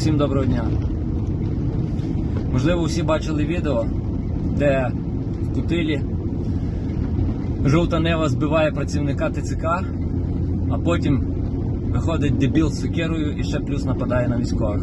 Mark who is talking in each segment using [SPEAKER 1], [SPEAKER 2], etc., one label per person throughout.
[SPEAKER 1] Всім доброго дня. Можливо, всі бачили відео, де в Кутилі жовта нева збиває працівника ТЦК, а потім виходить дебіл з сокирою і ще плюс нападає на військових.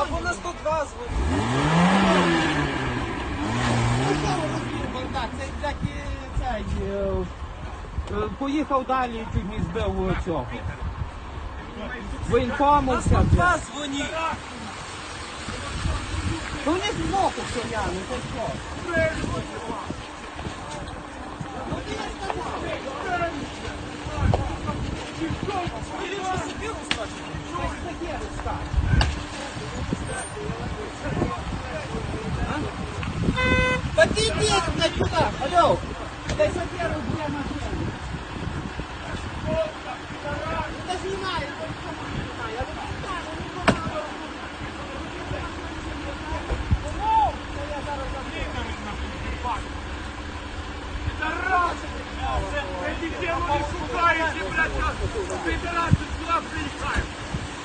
[SPEAKER 2] Або на 102 звук. І цей. е, е, Поїхав далі і чуть не збив цього. Воєнкому все. На дзвоніть. То вони з боку стояли, то що? Да ты Ответь, блядь, куда? Алло! Дай соперу, бля, машину. Это снимай, это все снимай. Я вот не знаю, не знаю. Я зараз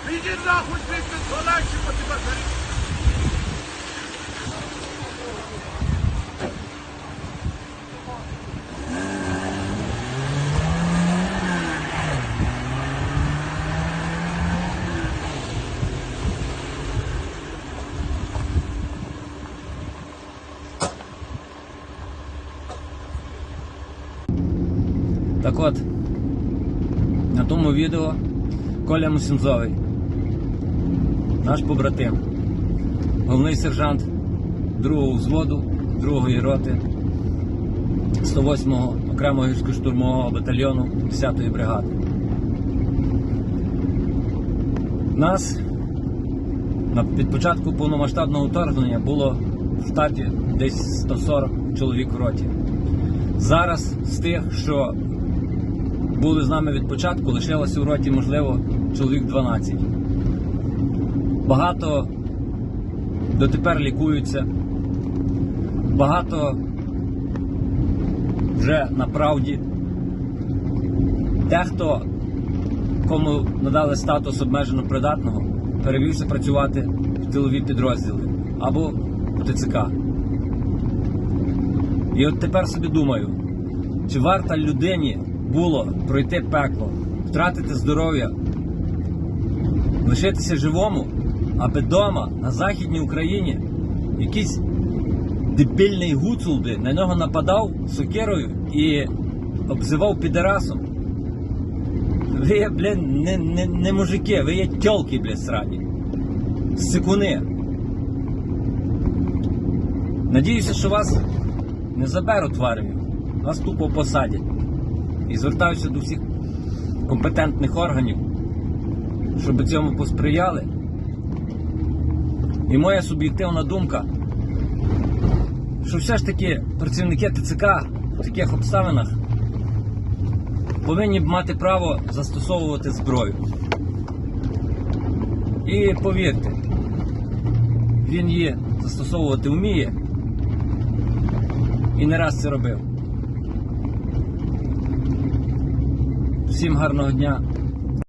[SPEAKER 3] Иди нахуй, блядь,
[SPEAKER 1] Так от, на тому відео Коля Мусінзовий, наш побратим, головний сержант другого взводу, другої роти 108-го окремого гірсько-штурмового батальйону 10-ї бригади. Нас на початку повномасштабного вторгнення було в штаті десь 140 чоловік в роті. Зараз з тих, що були з нами від початку, лишилося у роті, можливо, чоловік 12. Багато дотепер лікуються, багато вже на правді. Дехто, кому надали статус обмежено придатного, перевівся працювати в тилові підрозділи або в ТЦК. І от тепер собі думаю, чи варто людині було пройти пекло, втратити здоров'я, лишитися живому, аби дома на Західній Україні якийсь дебільний гуцул би на нього нападав сокирою і обзивав підарасом. Ви є, блін, не, не, не мужики, ви є тьолки, блін, срані. Сикуни. Надіюся, що вас не заберуть в армію, вас тупо посадять. І звертаюся до всіх компетентних органів, щоб цьому посприяли. І моя суб'єктивна думка, що все ж таки працівники ТЦК в таких обставинах повинні б мати право застосовувати зброю. І повірте, він її застосовувати вміє і не раз це робив. Всім гарного дня.